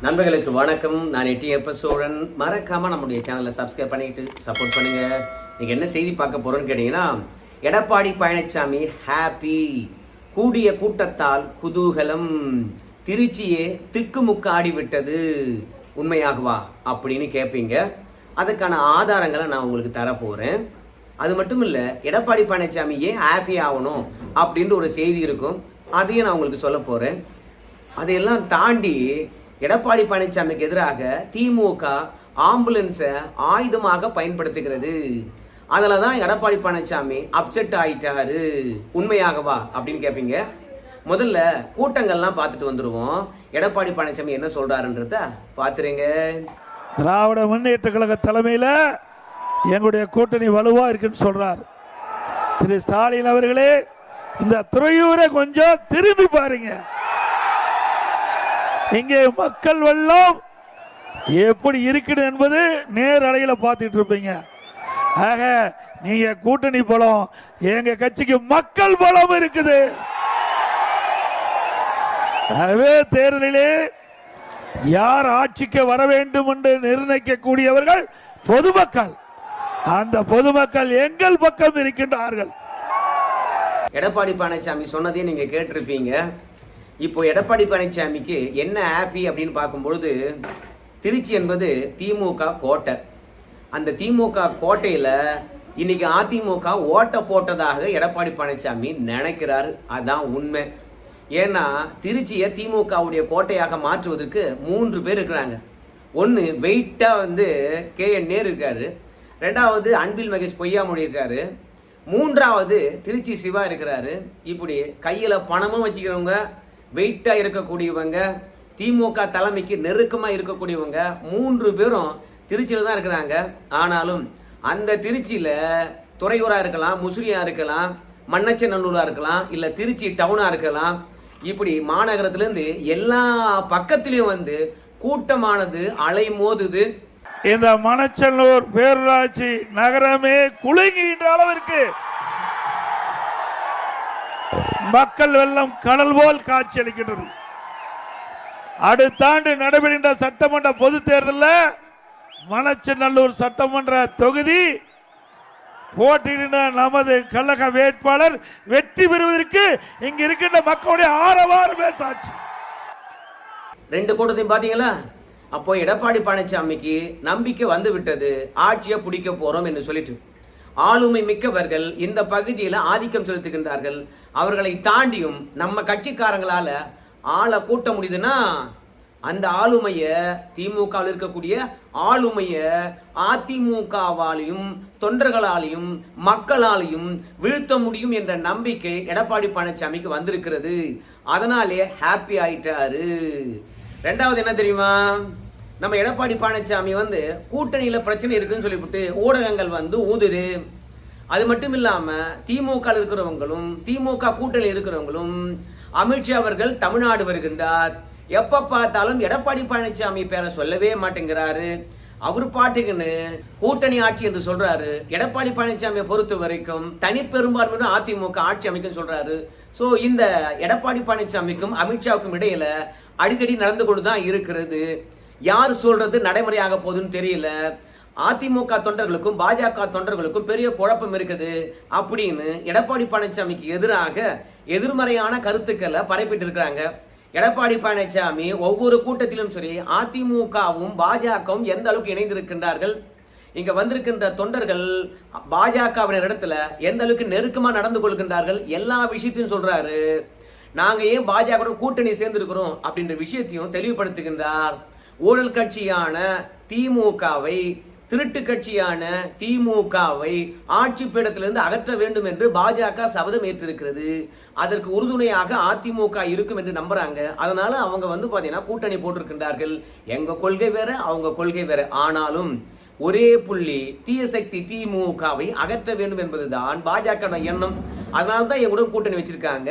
நண்பர்களுக்கு வணக்கம். நான் எட்டியப்ப சோழன். மறக்காம நம்முடைய சேனலை சப்ஸ்கிரைப் பண்ணிட்டு சப்போர்ட் பண்ணுங்க. நீங்க என்ன செய்தி பார்க்க போறோம்னு கேட்டீங்கன்னா எடப்பாடி பழனிசாமி ஹாப்பி கூடிய கூட்டத்தால் குதூகலம். திருச்சியே திக்குமுக்காடி விட்டது உண்மையாகவா? அப்படின்னு கேட்பீங்க அதுக்கான ஆதாரங்களை நான் உங்களுக்கு தரப்போகிறேன் அது மட்டும் இல்லை எடப்பாடி பழனிசாமி ஏன் ஹாப்பி ஆகணும் அப்படின்ற ஒரு செய்தி இருக்கும். அதையும் நான் உங்களுக்கு சொல்ல போகிறேன் அதையெல்லாம் தாண்டி எடப்பாடி பழனிசாமிக்கு எதிராக திமுக ஆம்புலன்ஸை ஆயுதமாக பயன்படுத்துகிறது. அதில் தான் எடப்பாடி பழனிசாமி அப்செட் ஆயிட்டாரு. உண்மையாகவா அப்படின்னு கேட்பீங்க முதல்ல கூட்டங்கள்லாம் பார்த்துட்டு வந்துடுவோம் எடப்பாடி பழனிசாமி என்ன சொல்றாருன்றத பார்த்துருங்க. திராவிட முன்னேற்ற கழக தலைமையில் எங்களுடைய கூட்டணி வலுவா இருக்குன்னு சொல்றார். திரு ஸ்டாலின் அவர்களே இந்த துறையூரை கொஞ்சம் திரும்பி பாருங்க. இங்கே மக்கள் வெள்ளம் எப்படி இருக்குது என்பது நேரலையில் பார்த்துட்டு இருப்பீங்க. ஆக நீங்க கூட்டணி பலம் எங்க கட்சிக்கு மக்கள் பலம் இருக்குது. ஆகவே தேர்தலிலே யார் ஆட்சிக்கு வர வேண்டும் என்று நிர்ணயிக்கக்கூடியவர்கள் பொதுமக்கள். அந்த பொதுமக்கள் எங்கள் பக்கம் இருக்கின்றார்கள். எடப்பாடி பழனிசாமி சொன்னதையும் நீங்கள் கேட்டிருப்பீங்க. இப்போ எடப்பாடி பழனிசாமிக்கு என்ன ஹாப்பி அப்படின்னு பார்க்கும்பொழுது திருச்சி என்பது திமுக கோட்டை. அந்த திமுக கோட்டையில் இன்னைக்கு அதிமுக ஓட்ட போட்டதாக எடப்பாடி பழனிசாமி நினைக்கிறார். அதான் உண்மை. ஏன்னா திருச்சியை திமுகவுடைய கோட்டையாக மாற்றுவதற்கு மூன்று பேர் இருக்கிறாங்க. ஒன்று வெயிட்டாக வந்து கே என் நேரு இருக்காரு. ரெண்டாவது அன்பில் மகேஷ் பொய்யாமொழி இருக்காரு. மூன்றாவது திருச்சி சிவா இருக்கிறாரு. இப்படி கையில் பணமும் வச்சுக்கிறவங்க வெயிட்டாக இருக்கக்கூடியவங்க திமுக தலைமைக்கு நெருக்கமாக இருக்கக்கூடியவங்க மூன்று பேரும் திருச்சியில் தான் இருக்கிறாங்க. ஆனாலும் அந்த திருச்சியில் துறையூராக இருக்கலாம் முசிறியாக இருக்கலாம் மண்ணச்சநல்லூராக இருக்கலாம் இல்லை திருச்சி டவுனாக இருக்கலாம். இப்படி மாநகரத்துலேருந்து எல்லா பக்கத்துலேயும் வந்து கூட்டமானது அலை மோதுது இந்த மணச்சல்லூர் பேரூராட்சி நகரமே குலுங்குகின்ற அளவிற்கு மக்கள் வெள்ளம் கடல் போல் காட்சியளிக்கின்றது அடுத்த ஆண்டு நடைபெறுகின்ற சட்டமன்ற பொது தேர்தலில் மணச்சநல்லூர் சட்டமன்ற தொகுதி போட்டியிடுகின்ற நமது கழக வேட்பாளர் வெற்றி பெறுவதற்கு இங்க இருக்கின்ற மக்களுடைய ஆரவாரமே பேசாச்சு. ரெண்டு கூட்டத்தையும் பார்த்தீங்களா? அப்போ எடப்பாடி பழனிசாமிக்கு நம்பிக்கை வந்து விட்டது ஆட்சியை பிடிக்க போறோம் என்று சொல்லிட்டு. ஆளுமை மிக்கவர்கள் இந்த பகுதியில் ஆதிக்கம் செலுத்துகின்றார்கள். அவர்களை தாண்டியும் நம்ம கட்சிக்காரங்களால ஆளை கூட்ட முடியுதுன்னா அந்த ஆளுமைய திமுகவில் இருக்கக்கூடிய ஆளுமைய அதிமுகவாலையும் தொண்டர்களாலையும் மக்களாலையும் வீழ்த்த முடியும் என்ற நம்பிக்கை எடப்பாடி பழனிசாமிக்கு வந்திருக்கிறது. அதனாலே ஹாப்பி ஆயிட்டாரு. ரெண்டாவது என்ன தெரியுமா? நம்ம எடப்பாடி பழனிசாமி வந்து கூட்டணியில் பிரச்சனை இருக்குன்னு சொல்லிவிட்டு ஊடகங்கள் வந்து ஊதுது. அது மட்டும் இல்லாமல் திமுக இருக்கிறவங்களும் திமுக கூட்டணி இருக்கிறவங்களும் அமித்ஷா அவர்கள் தமிழ்நாடு வருகின்றார். எப்போ பார்த்தாலும் எடப்பாடி பழனிசாமி பேரை சொல்லவே மாட்டேங்கிறாரு. அவர் பாட்டுக்குன்னு கூட்டணி ஆட்சி என்று சொல்றாரு. எடப்பாடி பழனிசாமியை பொறுத்த வரைக்கும் தனிப்பெரும்பான்மையுடன் அதிமுக ஆட்சி அமைக்கும் சொல்றாரு. ஸோ இந்த எடப்பாடி பழனிசாமிக்கும் அமித்ஷாவுக்கும் இடையில அடிக்கடி நடந்து கொண்டு தான் இருக்கிறது. யார் சொல்றது நடைமுறையாக போகுதுன்னு தெரியல. அதிமுக தொண்டர்களுக்கும் பாஜக தொண்டர்களுக்கும் பெரிய குழப்பம் இருக்குது. அப்படின்னு எடப்பாடி பழனிசாமிக்கு எதிராக எதிர்மறையான கருத்துக்களை பரப்பிட்டு இருக்கிறாங்க எடப்பாடி பழனிசாமி ஒவ்வொரு கூட்டத்திலும் சரி அதிமுகவும் பாஜகவும் எந்த அளவுக்கு இணைந்திருக்கின்றார்கள்? இங்க வந்திருக்கின்ற தொண்டர்கள் பாஜகவினர் இடத்துல எந்த அளவுக்கு நெருக்கமா நடந்து கொள்கின்றார்கள்? எல்லா விஷயத்தையும் சொல்றாரு. நாங்கள் ஏன் பாஜக கூட்டணி சேர்ந்திருக்கிறோம் அப்படின்ற விஷயத்தையும் தெளிவுபடுத்துகின்றார். ஊழல் கட்சியான திமுகவை திருட்டு கட்சியான திமுகவை ஆட்சி பீடத்திலிருந்து அகற்ற வேண்டும் என்று பாஜக சபதம் ஏற்றிருக்கிறது. அதற்கு உறுதுணையாக அதிமுக இருக்கும் என்று நம்புறாங்க. அதனால அவங்க வந்து பாத்தீங்கன்னா கூட்டணி போட்டிருக்கின்றார்கள். எங்க கொள்கை வேற அவங்க கொள்கை வேற. ஆனாலும் ஒரே புள்ளி தீய சக்தி திமுகவை அகற்ற வேண்டும் என்பதுதான் பாஜக எண்ணம். அதனால தான் எங்களுடன் கூட்டணி வச்சிருக்காங்க.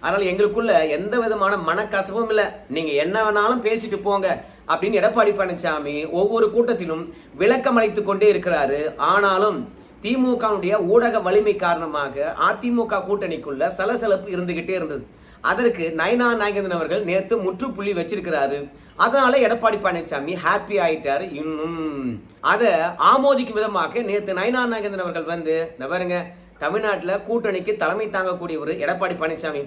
அதனால எங்களுக்குள்ள எந்த விதமான மனக்கசவும் இல்லை. நீங்க என்ன வேணாலும் பேசிட்டு போங்க அப்படின்னு எடப்பாடி பழனிசாமி ஒவ்வொரு கூட்டத்திலும் விளக்கம் அளித்துக் கொண்டே இருக்கிறாரு. ஆனாலும் திமுகவுடைய ஊடக வலிமை காரணமாக அதிமுக கூட்டணிக்குள்ள சலசலப்பு இருந்துகிட்டே இருந்தது. அதற்கு நயனா நாயகந்தன் அவர்கள் நேத்து முற்றுப்புள்ளி வச்சிருக்கிறாரு. அதனால எடப்பாடி பழனிசாமி ஹாப்பி ஆயிட்டாரு இன்னும். அதை ஆமோதிக்கும் விதமாக நேத்து நயனா நாயகந்தன் அவர்கள் வந்து இந்த பாருங்க தமிழ்நாட்டில் கூட்டணிக்கு தலைமை தாங்கக்கூடியவர் எடப்பாடி பழனிசாமி.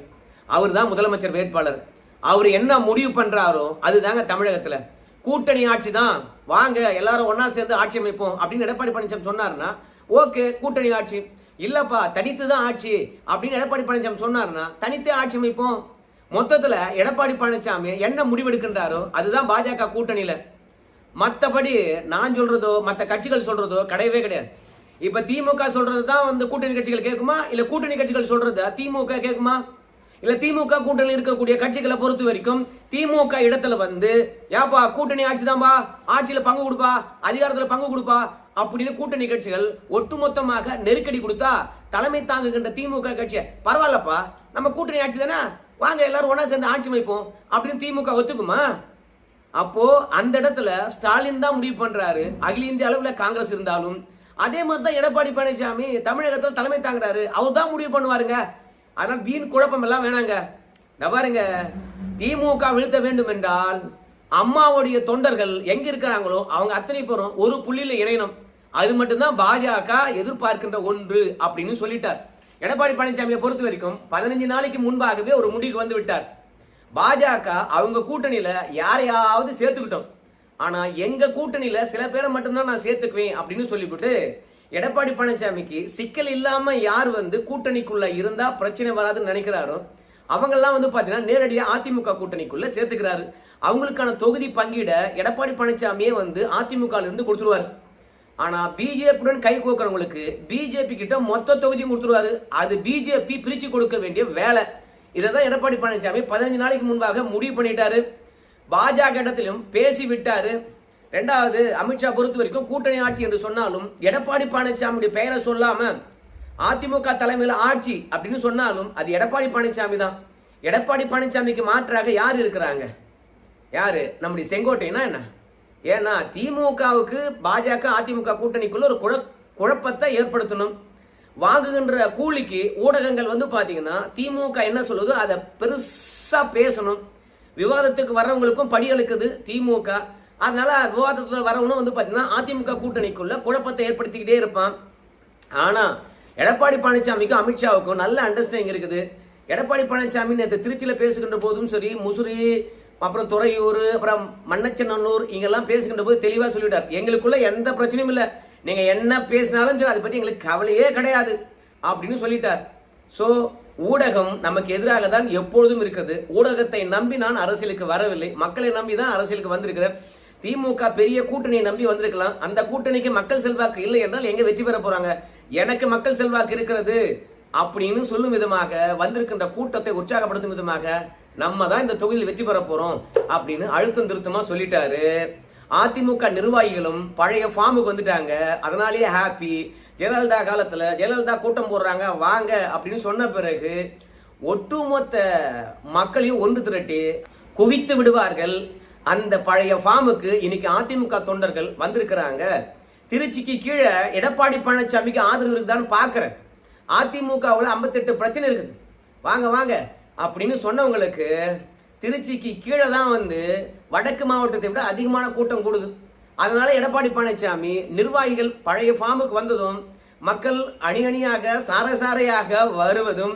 அவர் தான் முதலமைச்சர் வேட்பாளர். அவர் என்ன முடிவு பண்ணுறாரோ அதுதாங்க தமிழகத்தில். கூட்டணி ஆட்சி தான். வாங்க எல்லாரும் ஒன்றா சேர்ந்து ஆட்சி அமைப்போம் அப்படின்னு எடப்பாடி பழனிசாமி சொன்னார்னா ஓகே கூட்டணி ஆட்சி. இல்லைப்பா தனித்து தான் ஆட்சி அப்படின்னு எடப்பாடி பழனிசாமி சொன்னாருன்னா தனித்தே ஆட்சி அமைப்போம். மொத்தத்தில் எடப்பாடி பழனிசாமி என்ன முடிவெடுக்கின்றாரோ அதுதான் பாஜக கூட்டணியில். மற்றபடி நான் சொல்றதோ மற்ற கட்சிகள் சொல்றதோ கிடையவே கிடையாது. இப்போ திமுக சொல்றது தான் வந்து கூட்டணி கட்சிகள் கேட்குமா? இல்லை கூட்டணி கட்சிகள் சொல்றது திமுக கேட்குமா? இல்ல திமுக கூட்டணியில் இருக்கக்கூடிய கட்சிகளை பொறுத்த வரைக்கும் திமுக இடத்துல வந்து ஏப்பா கூட்டணி ஆட்சி தான்பா ஆட்சியில பங்கு கொடுப்பா அதிகாரத்துல பங்கு கொடுப்பா அப்படின்னு கூட்டணி கட்சிகள் ஒட்டுமொத்தமாக நெருக்கடி கொடுத்தா தலைமை தாங்குகின்ற திமுக கட்சியை பரவாயில்லப்பா நம்ம கூட்டணி ஆட்சி தானே வாங்க எல்லாரும் ஒன்றா சேர்ந்து ஆட்சி அமைப்போம் அப்படின்னு திமுக ஒத்துக்குமா? அப்போ அந்த இடத்துல ஸ்டாலின் தான் முடிவு பண்றாரு. அகில இந்திய அளவில் காங்கிரஸ் இருந்தாலும் அதே மாதிரி தான் எடப்பாடி பழனிசாமி தமிழகத்தில் தலைமை தாங்குறாரு. அவர் தான் முடிவு பண்ணுவாருங்க. அதனால் வீண் குழப்பம் எல்லாம் வேணாங்க. பாருங்க திமுக வீழ்த்த வேண்டும் என்றால் அம்மாவுடைய தொண்டர்கள் எங்க இருக்கிறாங்களோ அவங்க அத்தனை பேரும் ஒரு புள்ளியில இணையணும். அது மட்டும்தான் பாஜக எதிர்பார்க்கின்ற ஒன்று அப்படின்னு சொல்லிட்டார். எடப்பாடி பழனிசாமியை பொறுத்த வரைக்கும் பதினஞ்சு நாளைக்கு முன்பாகவே ஒரு முடிவுக்கு வந்து விட்டார். பாஜக அவங்க கூட்டணியில யாரையாவது சேர்த்துக்கிட்டோம். ஆனா எங்க கூட்டணியில சில பேரை மட்டும்தான் நான் சேர்த்துக்குவேன் அப்படின்னு சொல்லிவிட்டு எடப்பாடி பழனிசாமிக்கு சிக்கல் இல்லாம யார் வந்து கூட்டணிக்குள்ள இருந்தா பிரச்சனை வராதுன்னு நினைக்கிறாரோ அவங்கெல்லாம் வந்து பாத்தீங்கன்னா நேரடியா அதிமுக கூட்டணிக்குள்ள சேர்த்துக்கிறாரு. அவங்களுக்கான தொகுதி பங்கீட எடப்பாடி பழனிசாமியே வந்து அதிமுக இருந்து கொடுத்துருவாரு. ஆனா பிஜேபியுடன் கை கோக்குறவங்களுக்கு பிஜேபி கிட்ட மொத்த தொகுதியும் கொடுத்துருவாரு. அது பிஜேபி பிரிச்சு கொடுக்க வேண்டிய வேலை. இதை தான் எடப்பாடி பழனிசாமி பதினஞ்சு நாளைக்கு முன்பாக முடிவு பண்ணிட்டாரு. பாஜக இடத்திலும் பேசி விட்டாரு. ரெண்டாவது அமித்ஷா பொறுத்த வரைக்கும் கூட்டணி ஆட்சி என்று சொன்னாலும் எடப்பாடி பழனிசாமியுடைய பெயரை சொல்லாம அதிமுக தலைமையில் ஆட்சி அப்படின்னு சொன்னாலும் அது எடப்பாடி பழனிசாமி தான். எடப்பாடி பழனிசாமிக்கு மாற்றாக யார் இருக்கிறாங்க? யாரு? நம்முடைய செங்கோட்டைனா என்ன? ஏன்னா திமுகவுக்கு பாஜக அதிமுக கூட்டணிக்குள்ள ஒரு குழ குழப்பத்தை ஏற்படுத்தணும். வாங்குகின்ற கூலிக்கு ஊடகங்கள் வந்து பார்த்தீங்கன்னா திமுக என்ன சொல்லுதோ? அதை பெருசாக பேசணும். விவாதத்துக்கு வர்றவங்களுக்கும் படி அளிக்குது திமுக. அதனால விவாதத்தில் வரவனும் வந்து பார்த்தீங்கன்னா அதிமுக கூட்டணிக்குள்ள குழப்பத்தை ஏற்படுத்திக்கிட்டே இருப்பான். ஆனா எடப்பாடி பழனிசாமிக்கும் அமித்ஷாவுக்கும் நல்ல அண்டர்ஸ்டாண்டிங் இருக்குது. எடப்பாடி பழனிசாமி நேற்று திருச்சியில் பேசுகின்ற போதும் சரி முசிறி அப்புறம் துறையூர் அப்புறம் மண்ணச்சநல்லூர் இங்கெல்லாம் பேசுகின்ற போது தெளிவாக சொல்லிவிட்டார் எங்களுக்குள்ள எந்த பிரச்சனையும் இல்லை. நீங்க என்ன பேசினாலும் சரி அதை பற்றி எங்களுக்கு கவலையே கிடையாது அப்படின்னு சொல்லிட்டார். ஸோ ஊடகம் நமக்கு எதிராக தான் எப்பொழுதும் இருக்கிறது. ஊடகத்தை நம்பி நான் அரசியலுக்கு வரவில்லை. மக்களை நம்பி தான் அரசியலுக்கு வந்திருக்கிறேன். திமுக பெரிய கூட்டணியை நம்பி வந்திருக்கலாம். அந்த கூட்டணிக்கு மக்கள் செல்வாக்கு இல்லை என்றால் எங்க வெற்றி பெற போறாங்க? எனக்கு மக்கள் செல்வாக்கு இருக்கிறது அப்படின்னு சொல்லும் விதமாக வந்திருக்கின்ற கூட்டத்தை உற்சாகப்படுத்தும் விதமாக நம்ம தான் இந்த தொகுதியில் வெற்றி பெற போறோம் அப்படின்னு அழுத்தம் திருத்தமா சொல்லிட்டாரு. அதிமுக நிர்வாகிகளும் பழைய ஃபார்முக்கு வந்துட்டாங்க. அதனாலேயே ஹாப்பி ஜெயலலிதா காலத்துல ஜெயலலிதா கூட்டம் போடுறாங்க வாங்க அப்படின்னு சொன்ன பிறகு ஒட்டுமொத்த மக்களையும் ஒன்று திரட்டி குவித்து விடுவார்கள். அந்த பழைய ஃபார்முக்கு இன்னைக்கு அதிமுக தொண்டர்கள் வந்திருக்கிறாங்க. திருச்சிக்கு கீழே எடப்பாடி பழனிசாமிக்கு ஆதரவு இருக்குதான்னு பார்க்குறேன். அதிமுகவில் ஐம்பத்தெட்டு பிரச்சனை இருக்குது. வாங்க வாங்க. அப்படின்னு சொன்னவங்களுக்கு திருச்சிக்கு கீழே தான் வந்து வடக்கு மாவட்டத்தை விட அதிகமான கூட்டம் கூடுது. அதனால எடப்பாடி பழனிசாமி நிர்வாகிகள் பழைய ஃபார்முக்கு வந்ததும் மக்கள் அணி அணியாக சாரசாரையாக வருவதும்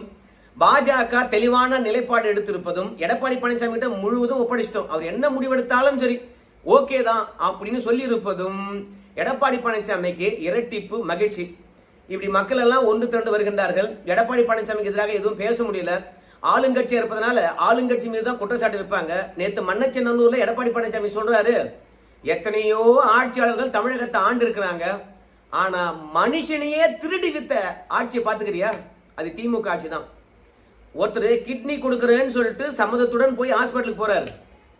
பாஜக தெளிவான நிலைப்பாடு எடுத்திருப்பதும் எடப்பாடி பழனிசாமி கிட்ட முழுவதும் ஒப்படைச்சிட்டோம். அவர் என்ன முடிவெடுத்தாலும் சரி ஓகே தான் அப்படின்னு சொல்லி இருப்பதும் எடப்பாடி பழனிசாமிக்கு இரட்டிப்பு மகிழ்ச்சி. இப்படி மக்கள் எல்லாம் ஒன்று திரண்டு வருகின்றார்கள். எடப்பாடி பழனிசாமிக்கு எதிராக எதுவும் பேச முடியல. ஆளுங்கட்சியா இருப்பதனால ஆளுங்கட்சி மீது தான் குற்றச்சாட்டு வைப்பாங்க. நேத்து மன்னச்சென்னூர்ல எடப்பாடி பழனிசாமி சொல்றாரு எத்தனையோ ஆட்சியாளர்கள் தமிழகத்தை ஆண்டு இருக்கிறாங்க. ஆனா மனுஷனையே திருடி வித்த ஆட்சியை பாத்துக்கிறியா அது திமுக ஆட்சி தான். ஒருத்தர் கிட்னி கொடுக்குறேன்னு சொல்லிட்டு சம்மதத்துடன் போய் ஹாஸ்பிட்டலுக்கு போறாரு.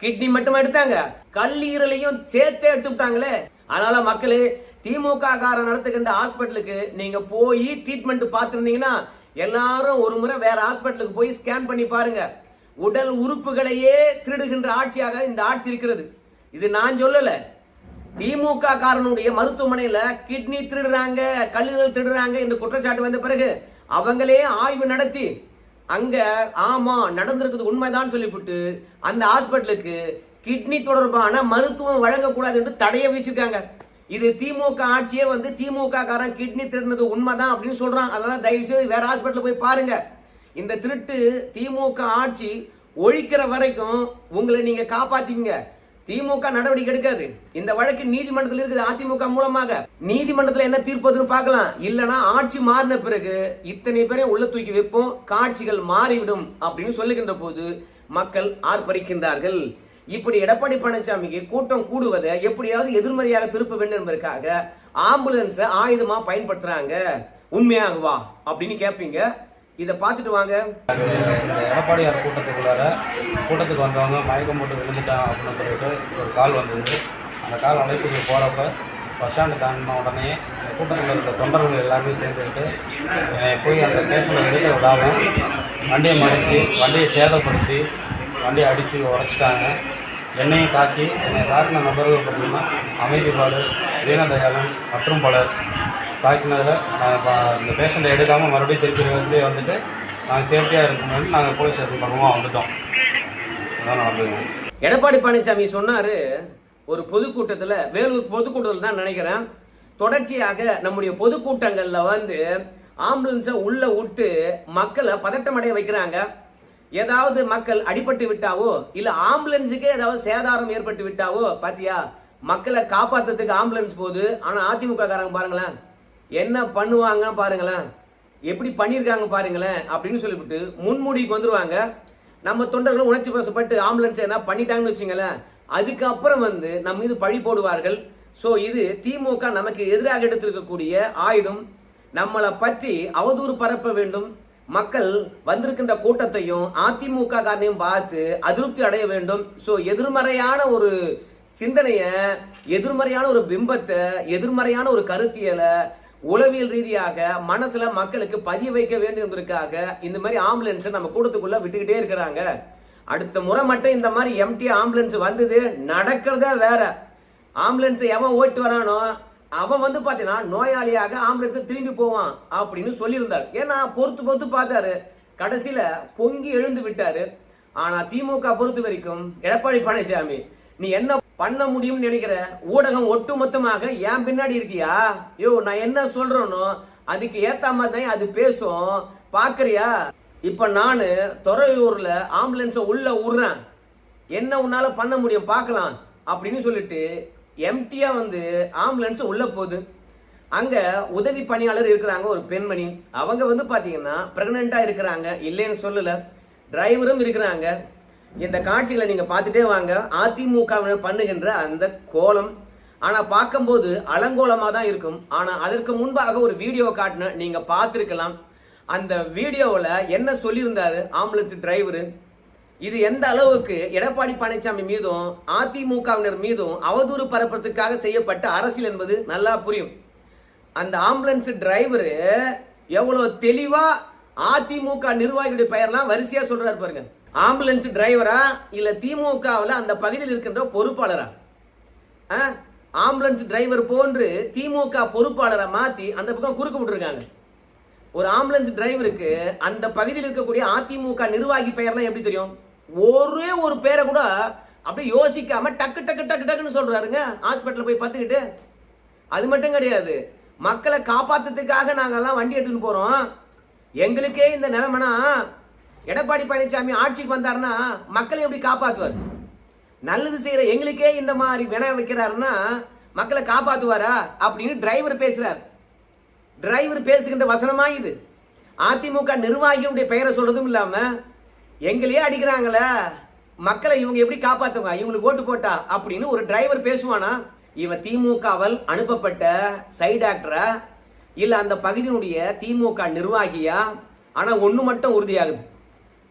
கிட்னி மட்டும் எடுத்தாங்க? கல்லீரலையும் சேர்த்தே எடுத்து விட்டாங்களே அதனால மக்களே திமுக காரன் நடத்துகின்ற ஹாஸ்பிட்டலுக்கு நீங்க போய் ட்ரீட்மெண்ட் பார்த்துருந்தீங்கன்னா எல்லாரும் ஒரு முறை வேற ஹாஸ்பிட்டலுக்கு போய் ஸ்கேன் பண்ணி பாருங்க. உடல் உறுப்புகளையே திருடுகின்ற ஆட்சியாக இந்த ஆட்சி இருக்கிறது. இது நான் சொல்லல. திமுக காரனுடைய மருத்துவமனையில கிட்னி திருடுறாங்க கல்லீரல் திருடுறாங்க இந்த குற்றச்சாட்டு வந்த பிறகு அவங்களே ஆய்வு நடத்தி அங்க ஆமா நடந்திருக்குது உண்மைதான் சொல்லிவிட்டு அந்த ஹாஸ்பிட்டலுக்கு கிட்னி தொடர்பான மருத்துவம் வழங்கக்கூடாது என்று தடையை வச்சிருக்காங்க இது திமுக ஆட்சியே வந்து திமுக காரன் கிட்னி திருடினது உண்மைதான் அப்படின்னு சொல்றான். அதனால தயவு செய்து வேற ஹாஸ்பிட்டல் போய் பாருங்க. இந்த திருட்டு திமுக ஆட்சி ஒழிக்கிற வரைக்கும் உங்களை நீங்க காப்பாத்திங்க திமுக நடவடிக்கை எடுக்காது. இந்த வழக்கு நீதிமன்றத்தில் இருக்குது அதிமுக மூலமாக. நீதிமன்றத்தில் என்ன தீர்ப்பதுன்னு பார்க்கலாம். இல்லனா ஆட்சி மாறின பிறகு இத்தனை பேரையும் உள்ள தூக்கி வைப்போம் காட்சிகள் மாறிவிடும் அப்படின்னு சொல்லுகின்ற போது மக்கள் ஆர்ப்பரிக்கின்றார்கள். இப்படி எடப்பாடி பழனிசாமிக்கு கூட்டம் கூடுவதை எப்படியாவது எதிர்மறையாக திருப்ப வேண்டும் என்பதற்காக ஆம்புலன்ஸை ஆயுதமா பயன்படுத்துறாங்க. உண்மையாகவா? அப்படின்னு கேட்பீங்க இதை பார்த்துட்டு வாங்க. இந்த எடப்பாடியார் கூட்டத்துக்குள்ளார கூட்டத்துக்கு வந்தவங்க மயக்கம் போட்டு விழுந்துட்டான் அப்படின்னு சொல்லிட்டு ஒரு கால் வந்தது. அந்த கால் அழைப்புக்கு போகிறப்ப பஸ் ஸ்டாண்டு தாண்டின உடனே கூட்டத்தில் இருக்க தொண்டர்கள் எல்லாமே சேர்ந்துக்கிட்டு என்னை போய் அந்த ஸ்டேஷனில் எடுக்க விடாம வண்டியை மடித்து வண்டியை சேதப்படுத்தி வண்டியை அடித்து உடச்சிட்டாங்க. என்னையும் காட்டி என்னை காட்டின நபர்கள் பார்த்திங்கன்னா அமைதிப்பாடு தீனதயாளன் மற்றும் பலர். தாக்கினதில் நாங்கள் இந்த பேஷண்ட்டை எடுக்காமல் மறுபடியும் திருப்பி வந்து வந்துட்டு நாங்கள் சேஃப்டியாக இருக்கணும்னு நாங்கள் போலீஸ் ஸ்டேஷன் பக்கமாக வந்துட்டோம். அதான் நடந்தது. எடப்பாடி பழனிசாமி சொன்னார் ஒரு பொதுக்கூட்டத்தில் வேலூர் பொதுக்கூட்டத்தில் தான் நினைக்கிறேன் தொடர்ச்சியாக நம்முடைய பொதுக்கூட்டங்களில் வந்து ஆம்புலன்ஸை உள்ளே விட்டு மக்களை பதட்டமடைய வைக்கிறாங்க. ஏதாவது மக்கள் அடிபட்டு விட்டாவோ இல்லை ஆம்புலன்ஸுக்கே ஏதாவது சேதாரம் ஏற்பட்டு விட்டாவோ பாத்தியா? மக்களை காப்பாத்துறதுக்கு ஆம்புலன்ஸ் போகுது. ஆனால் அதிமுக காரங்க பாருங்களேன் என்ன பண்ணுவாங்க பாருங்களேன். எப்படி பண்ணியிருக்காங்க பாருங்களேன் அப்படின்னு சொல்லிவிட்டு முன்மூடிக்கு வந்துடுவாங்க நம்ம தொண்டர்களும் உணர்ச்சி வசப்பட்டு ஆம்புலன்ஸ் எதனா பண்ணிட்டாங்கன்னு வச்சுங்களேன். அதுக்கப்புறம் வந்து நம்ம மீது பழி போடுவார்கள். ஸோ இது திமுக நமக்கு எதிராக எடுத்திருக்கக்கூடிய ஆயுதம். நம்மளை பற்றி அவதூறு பரப்ப வேண்டும். மக்கள் வந்திருக்கின்ற கூட்டத்தையும் அதிமுக காரனையும் பார்த்து அதிருப்தி அடைய வேண்டும். ஸோ எதிர்மறையான ஒரு சிந்தனைய எதிர்மறையான ஒரு பிம்பத்தை எதிர்மறையான ஒரு கருத்தியலை உளவியல் ரீதியாக மனசுல மக்களுக்கு பதிய வைக்க வேண்டும் என்பதற்காக இந்த மாதிரி ஆம்புலன்ஸ் நம்ம கூட்டத்துக்குள்ள விட்டுக்கிட்டே இருக்கிறாங்க. அடுத்த முறை மட்டும் இந்த மாதிரி எம்டி ஆம்புலன்ஸ் வந்தது நடக்கிறதே வேற. ஆம்புலன்ஸ் எவன் ஓட்டு வரானோ அவன் வந்து பாத்தீங்கன்னா நோயாளியாக ஆம்புலன்ஸ் திரும்பி போவான் அப்படின்னு சொல்லியிருந்தார். ஏன்னா பொறுத்து பொறுத்து பார்த்தாரு. கடைசியில பொங்கி எழுந்து விட்டாரு. ஆனா திமுக பொறுத்த வரைக்கும் எடப்பாடி பழனிசாமி நீ என்ன பண்ண முடியும்னு நினைக்கிற ஊடகம் ஒட்டுமொத்தமாக ஏன் பின்னாடி இருக்கியா? யோ நான் என்ன சொல்றேனோ அதுக்கு ஏத்த மாதிரி தான் அது பேசும். பாக்குறியா? இப்ப நானு துறையூர்ல ஆம்புலன்ஸ உள்ள விடுறேன் என்ன உன்னால பண்ண முடியும் பார்க்கலாம் அப்படின்னு சொல்லிட்டு எம்டியா வந்து ஆம்புலன்ஸ் உள்ள போகுது. அங்க உதவி பணியாளர் இருக்கிறாங்க ஒரு பெண்மணி. அவங்க வந்து பாத்தீங்கன்னா பிரெக்னெண்டா இருக்கிறாங்க. இல்லைன்னு சொல்லல. டிரைவரும் இருக்கிறாங்க. இந்த காட்சிகளை நீங்கள் பார்த்துட்டே வாங்க. அதிமுகவினர் பண்ணுகின்ற அந்த கோலம். ஆனால் பார்க்கும்போது அலங்கோலமாக தான் இருக்கும். ஆனால் அதற்கு முன்பாக ஒரு வீடியோ காட்டின நீங்கள் பார்த்துருக்கலாம். அந்த வீடியோவில் என்ன சொல்லியிருந்தாரு ஆம்புலன்ஸ் டிரைவரு இது எந்த அளவுக்கு எடப்பாடி பழனிசாமி மீதும் அதிமுகவினர் மீதும் அவதூறு பரப்புறதுக்காக செய்யப்பட்ட அரசியல் என்பது நல்லா புரியும். அந்த ஆம்புலன்ஸ் டிரைவரு எவ்வளோ தெளிவாக அதிமுக நிர்வாகிகளுடைய பெயர்லாம் வரிசையாக சொல்கிறாரு பாருங்க. ஆம்புலன்ஸ் டிரைவரா இல்ல திமுகவில் அந்த பகுதியில் இருக்கின்ற பொறுப்பாளரா? ஆ? ஆம்புலன்ஸ் டிரைவர் போன்று திமுக பொறுப்பாளரை மாத்தி அந்த பக்கம் குறுக்க விட்டுருக்காங்க. ஒரு ஆம்புலன்ஸ் டிரைவருக்கு அந்த பகுதியில் இருக்கக்கூடிய அதிமுக நிர்வாகி பெயர்லாம் எப்படி தெரியும்? ஒரே ஒரு பேரை கூட அப்படியே யோசிக்காம டக்கு டக்கு டக்கு டக்குன்னு சொல்றாருங்க. ஹாஸ்பிட்டல் போய் பார்த்துக்கிட்டு. அது மட்டும் கிடையாது. மக்களை காப்பாத்துறதுக்காக நாங்கெல்லாம் வண்டி எடுத்துன்னு போறோம். எங்களுக்கே இந்த நிலைமைனா எடப்பாடி பழனிசாமி ஆட்சிக்கு வந்தாருன்னா மக்களை எப்படி காப்பாற்றுவார் நல்லது செய்கிற எங்களுக்கே இந்த மாதிரி வின வைக்கிறாருன்னா மக்களை காப்பாற்றுவாரா அப்படின்னு டிரைவர் பேசுகிறார் டிரைவர் பேசுகின்ற வசனமாக இது. அதிமுக நிர்வாகிகளுடைய பெயரை சொல்கிறதும் இல்லாமல் எங்களையே அடிக்கிறாங்களே மக்களை இவங்க எப்படி காப்பாற்றுவா இவங்களுக்கு ஓட்டு போட்டா அப்படின்னு ஒரு டிரைவர் பேசுவானா? இவன் திமுகவால் அனுப்பப்பட்ட சைடு ஆக்டரா இல்லை அந்த பகுதியினுடைய திமுக நிர்வாகியா? ஆனால் ஒன்று மட்டும் உறுதியாகுது.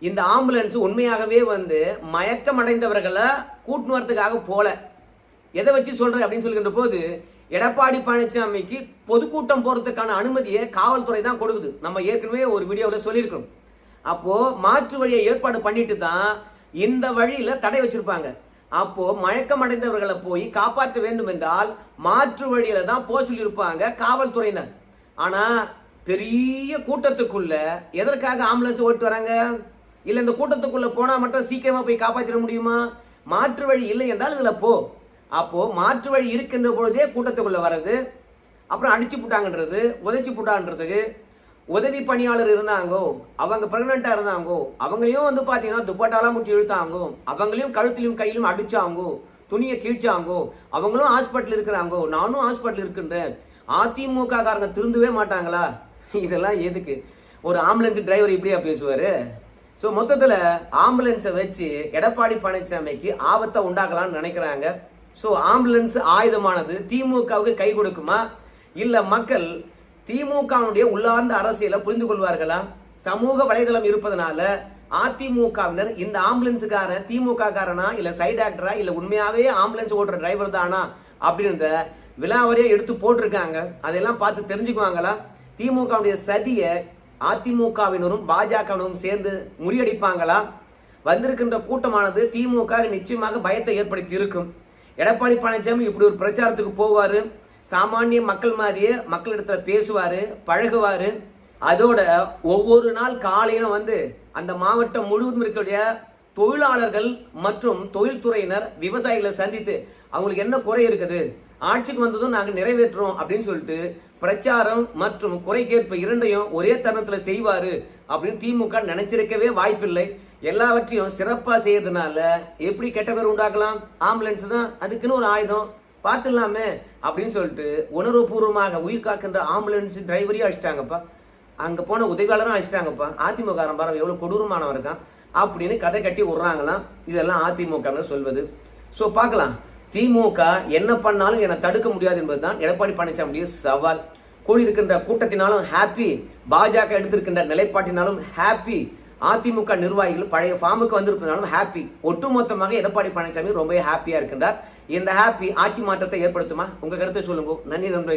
இந்த ஆம்புலன்ஸ் உண்மையாகவே வந்து மயக்கம் அடைந்தவர்களை கூட்டு வரத்துக்காக போல. எதை வச்சு சொல்றேன் அப்படின்னு சொல்கின்ற போது எடப்பாடி பழனிசாமிக்கு பொதுக்கூட்டம் போறதுக்கான அனுமதியை காவல்துறை தான் கொடுக்குது. நம்ம ஏற்கனவே ஒரு வீடியோவில் சொல்லியிருக்கிறோம். அப்போ மாற்று வழியை ஏற்பாடு பண்ணிட்டு தான் இந்த வழியில தடை வச்சிருப்பாங்க. அப்போ மயக்கம் அடைந்தவர்களை போய் காப்பாற்ற வேண்டும் என்றால் மாற்று வழியில தான் போக சொல்லியிருப்பாங்க காவல்துறையினர். ஆனா பெரிய கூட்டத்துக்குள்ள எதற்காக ஆம்புலன்ஸ் ஓட்டு வராங்க? இல்லை இந்த கூட்டத்துக்குள்ள போனால் மட்டும் சீக்கிரமா போய் காப்பாற்றிட முடியுமா? மாற்று வழி இல்லை என்றால் இதில் போ. அப்போ மாற்று வழி இருக்கின்ற பொழுதே கூட்டத்துக்குள்ள வர்றது அப்புறம் அடிச்சு புட்டாங்கன்றது உதைச்சு புட்டான்றதுக்கு உதவி பணியாளர் இருந்தாங்கோ அவங்க பிரெக்னெண்டா இருந்தாங்கோ அவங்களையும் வந்து பார்த்தீங்கன்னா துப்பாட்டாலாம் முடிச்சு இழுத்தாங்கோ அவங்களையும் கழுத்திலும் கையிலும் அடிச்சாங்கோ துணியை கிழிச்சாங்கோ அவங்களும் ஹாஸ்பிட்டல் இருக்கிறாங்கோ நானும் ஹாஸ்பிட்டல் இருக்கின்றேன். அதிமுக காரங்க திருந்தவே மாட்டாங்களா? இதெல்லாம் எதுக்கு? ஒரு ஆம்புலன்ஸ் டிரைவர் இப்படியா பேசுவார்? ஸோ மொத்தத்தில் ஆம்புலன்ஸை வச்சு எடப்பாடி பழனிசாமிக்கு ஆபத்தை உண்டாக்கலாம்னு நினைக்கிறாங்க. ஸோ ஆம்புலன்ஸ் ஆயுதமானது திமுகவுக்கு கை கொடுக்குமா? இல்லை மக்கள் திமுகவுடைய உள்ளார்ந்த அரசியலை புரிந்து கொள்வார்களா? சமூக வலைதளம் இருப்பதனால அதிமுகவினர் இந்த ஆம்புலன்ஸுக்காரன் திமுக காரனா இல்ல சைடு ஆக்டரா இல்ல உண்மையாகவே ஆம்புலன்ஸ் ஓட்டுற டிரைவர் தானா? அப்படின்ற விலாவரியா எடுத்து போட்டிருக்காங்க. அதெல்லாம் பார்த்து தெரிஞ்சுக்குவாங்களா? திமுகவுடைய சதியை அதிமுகவினரும் பாஜகவினரும் சேர்ந்து முறியடிப்பாங்களா? வந்திருக்கின்ற கூட்டமானது திமுக நிச்சயமாக பயத்தை ஏற்படுத்தி இருக்கும் எடப்பாடி பழனிசாமி இப்படி ஒரு பிரச்சாரத்துக்கு போவார் சாமானிய மக்கள் மாதிரியே மக்களிடத்துல பேசுவார் பழகுவார். அதோட ஒவ்வொரு நாள் காலையிலும் வந்து அந்த மாவட்டம் முழுவதும் இருக்கக்கூடிய தொழிலாளர்கள் மற்றும் தொழில்துறையினர் விவசாயிகளை சந்தித்து அவங்களுக்கு என்ன குறை இருக்குது? ஆட்சிக்கு வந்ததும் நாங்கள் நிறைவேற்றுறோம் அப்படின்னு சொல்லிட்டு பிரச்சாரம் மற்றும் குறை கேட்பு இரண்டையும் ஒரே தருணத்தில் செய்வார் அப்படின்னு திமுக நினைச்சிருக்கவே வாய்ப்பில்லை. எல்லாவற்றையும் சிறப்பாக செய்யறதுனால எப்படி கெட்ட பேர் உண்டாக்கலாம்? ஆம்புலன்ஸ் தான் அதுக்குன்னு ஒரு ஆயுதம். பார்த்துடலாமே அப்படின்னு சொல்லிட்டு உணர்வுபூர்வமாக உயிர் காக்கின்ற ஆம்புலன்ஸ் டிரைவரையும் அழிச்சிட்டாங்கப்பா. அங்கே போன உதவியாளரும் அழிச்சிட்டாங்கப்பா. அதிமுக பாரம் எவ்வளோ கொடூரமானவர் இருக்கான் அப்படின்னு கதை கட்டி விடுறாங்களாம். இதெல்லாம் அதிமுக சொல்வது. ஸோ பார்க்கலாம். திமுக என்ன பண்ணாலும் என்னை தடுக்க முடியாது என்பதுதான் எடப்பாடி பழனிசாமியுடைய சவால். கூடியிருக்கின்ற கூட்டத்தினாலும் ஹாப்பி பாஜக எடுத்திருக்கின்ற நிலைப்பாட்டினாலும் ஹாப்பி அதிமுக நிர்வாகிகள் பழைய ஃபார்முக்கு வந்திருப்பதாலும் ஹாப்பி ஒட்டுமொத்தமாக எடப்பாடி பழனிசாமி ரொம்ப ஹாப்பியா இருக்கின்றார். இந்த ஹாப்பி ஆட்சி மாற்றத்தை ஏற்படுத்துமா? உங்க கருத்தை சொல்லுங்க. நன்றி நன்றி